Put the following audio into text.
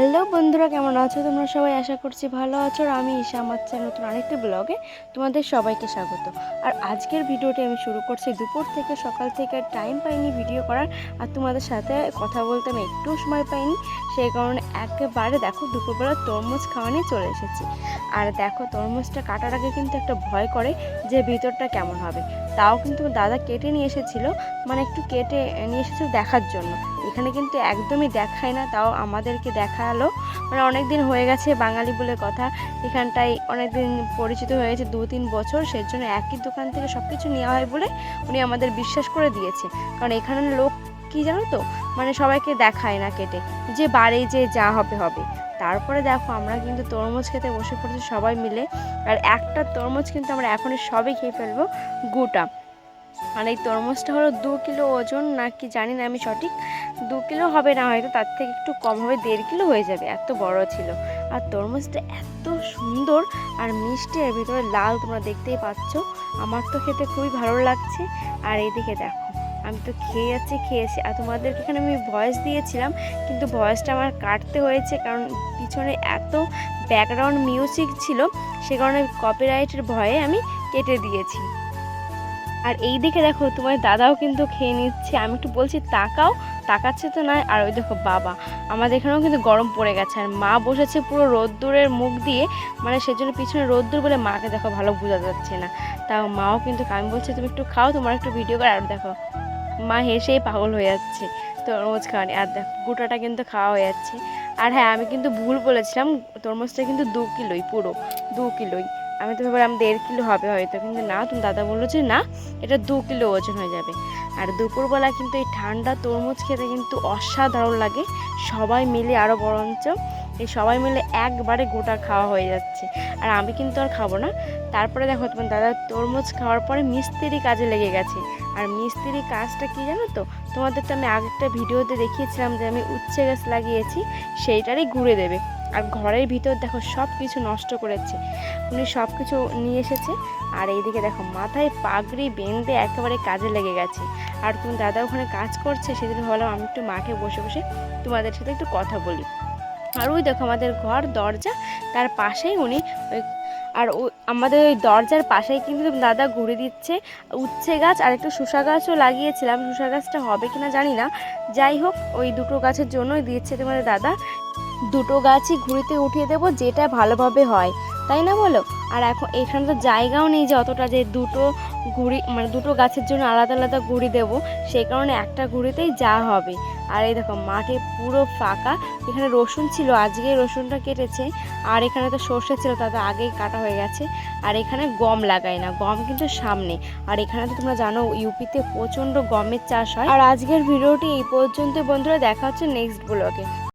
Hello বন্ধুরা, কেমন আছো? তোমরা সবাই আশা করছি ভালো আছো আর আমি ঈশা আমার নতুন আরেকটি ব্লগে তোমাদের সবাইকে স্বাগত। আর আজকের ভিডিওটি আমি শুরু করছি দুপুর থেকে, সকাল থেকে টাইম পাইনি ভিডিও করার। আর তোমাদের সাথে কথা বলতে আমি একটু সময় পাইনি, সেই কারণে একেবারে দেখো দুপুরবেলা তরমুজ খাওয়া নিয়ে চলে এসেছি। আর দেখো, তরমুজটা কাটার আগে কিন্তু একটা ভয় করে যে ভিতরটা কেমন হবে। তাও কিন্তু দাদা কেটে নিয়ে এসেছিল মানে একটু কেটে নিয়ে এসেছিল দেখার জন্য। এখানে কিন্তু একদমই দেখায় না, তাও আমাদেরকে দেখাল। মানে অনেক দিন হয়ে গেছে বাঙালি বলে কথা। এখানটায় অনেক দিন পরিচিত হয়েছে দু তিন বছর। সেই জন্য একই দোকান থেকে সব কিছু নেওয়া হয় বলে উনি আমাদের বিশ্বাস করে দিয়েছে। কারণ এখানের লোক কি জানো তো? মানে সবাইকে দেখায় না কেটে। যে বাড়ি যে যা হবে হবে। তারপরে দেখো আমরা কিন্তু তরমুজ খেতে বসে পড়েছি সবাই মিলে। আর একটা তরমুজ কিন্তু আমরা এখনই সবই খেয়ে ফেলব, গোটা। আর এই তরমুজটা হলো দু কিলো ওজন নাকি জানি না আমি সঠিক। দু কিলো হবে না হয়তো, তার থেকে একটু কম হবে, দেড় কিলো হয়ে যাবে, এত বড় ছিল। আর তরমুজটা এত সুন্দর আর মিষ্টি, এর ভিতরে লাল তোমরা দেখতেই পাচ্ছ। আমার তো খেতে খুবই ভালো লাগছে। আর এইদিকে দেখো। আমি তো খেয়ে যাচ্ছি খেয়েছি আর তোমাদেরকে এখানে আমি ভয়েস দিয়েছিলাম, কিন্তু ভয়েসটা আমার কাটতে হয়েছে কারণ পিছনে এত ব্যাকগ্রাউন্ড মিউজিক ছিল, সে কারণে কপিরাইটের ভয়ে আমি কেটে দিয়েছি। আর এই দিকে দেখো, তোমার দাদাও কিন্তু খেয়ে নিচ্ছে। আমি একটু বলছি, তাকাও, তাকাচ্ছে তো নয়। আর ওই দেখো, বাবা, আমাদের এখানেও কিন্তু গরম পড়ে গেছে। আর মা বসেছে পুরো রোদ্দুরের মুখ দিয়ে মানে সেজন্য পিছনে রোদ্দুর বলে মাকে দেখো ভালো বোঝা যাচ্ছে না। তাও মাও কিন্তু, আমি বলছি, তুমি একটু খাও, তোমার একটু ভিডিও করে, আর দেখো। মা হেসেই পাগল হয়ে যাচ্ছে। তরমুজ খাওয়ানি। আর দেখো, গোটাটা কিন্তু খাওয়া হয়ে যাচ্ছে। আর হ্যাঁ আমি কিন্তু ভুল বলেছিলাম, তরমুজটা কিন্তু দু কিলোই, পুরো দু কিলোই। আমি তো ভাবলাম দেড় কিলো হবে হয়তো, কিন্তু না, তুমি দাদা বলল যে না, এটা দু কিলো ওজন হয়ে যাবে। আর দুপুরবেলা কিন্তু এই ঠান্ডা তরমুজ খেতে কিন্তু অসাধারণ লাগে, সবাই মিলে আরও বরঞ্চ এই সবাই মিলে একবারে গোটা খাওয়া হয়ে যাচ্ছে। আর আমি কিন্তু আর খাব না। তারপরে দেখো তোমার দাদা তরমুজ খাওয়ার পরে মিস্ত্রি কাজে লেগে গেছে। আর মিস্ত্রি কাজটা কি জানো তো? তোমাদের তো আমি আগেরটা ভিডিওতে দেখিয়েছিলাম যে আমি উচ্ছে গাছ লাগিয়েছি, সেইটারই ঘুরে দেবে। আর ঘরের ভিতর দেখো সব কিছু নষ্ট করেছে। উনি সব কিছু নিয়ে এসেছে। আর এইদিকে দেখো মাথায় পাগড়ি বেঁধে একেবারে কাজে লেগে গেছে। আর তুমি দাদা ওখানে কাজ করছে, সেদিন ভাবলাম আমি একটু মাঠে বসে বসে তোমাদের সাথে একটু কথা বলি। আর ওই দেখো আমাদের ঘর, দরজা, তার পাশেই উনি আর ও, আমাদের ওই দরজার পাশেই কিন্তু দাদা ঘুরে দিচ্ছে উচ্ছে গাছ আর একটা শসা গাছও লাগিয়েছিলাম। শসা গাছটা হবে কি না জানি না। যাই হোক, ওই দুটো গাছের জন্যই দিচ্ছে তোমাদের দাদা। দুটো গাছই ঘুরিতে উঠিয়ে দেবো, যেটা ভালোভাবে হয়। তাই না বলো? আর এখন এখানে তো জায়গাও নেই যে অতটা যে দুটো ঘুড়ি মানে দুটো গাছের জন্য আলাদা আলাদা ঘুড়ি দেবো। সেই কারণে একটা ঘুড়িতেই যা হবে। আর এই দেখো, মাঠে পুরো ফাঁকা। এখানে রসুন ছিল আজকে রসুনটা কেটেছে। আর এখানে তো সর্ষে ছিল তাতে আগেই কাটা হয়ে গেছে। আর এখানে গম লাগায় না, গম কিন্তু সামনে। আর এখানে তো তোমরা জানো, ইউপিতে প্রচণ্ড গমের চাষ হয়। আর আজকের ভিডিওটি এই পর্যন্ত বন্ধুরা, দেখা হচ্ছে নেক্সট ব্লগে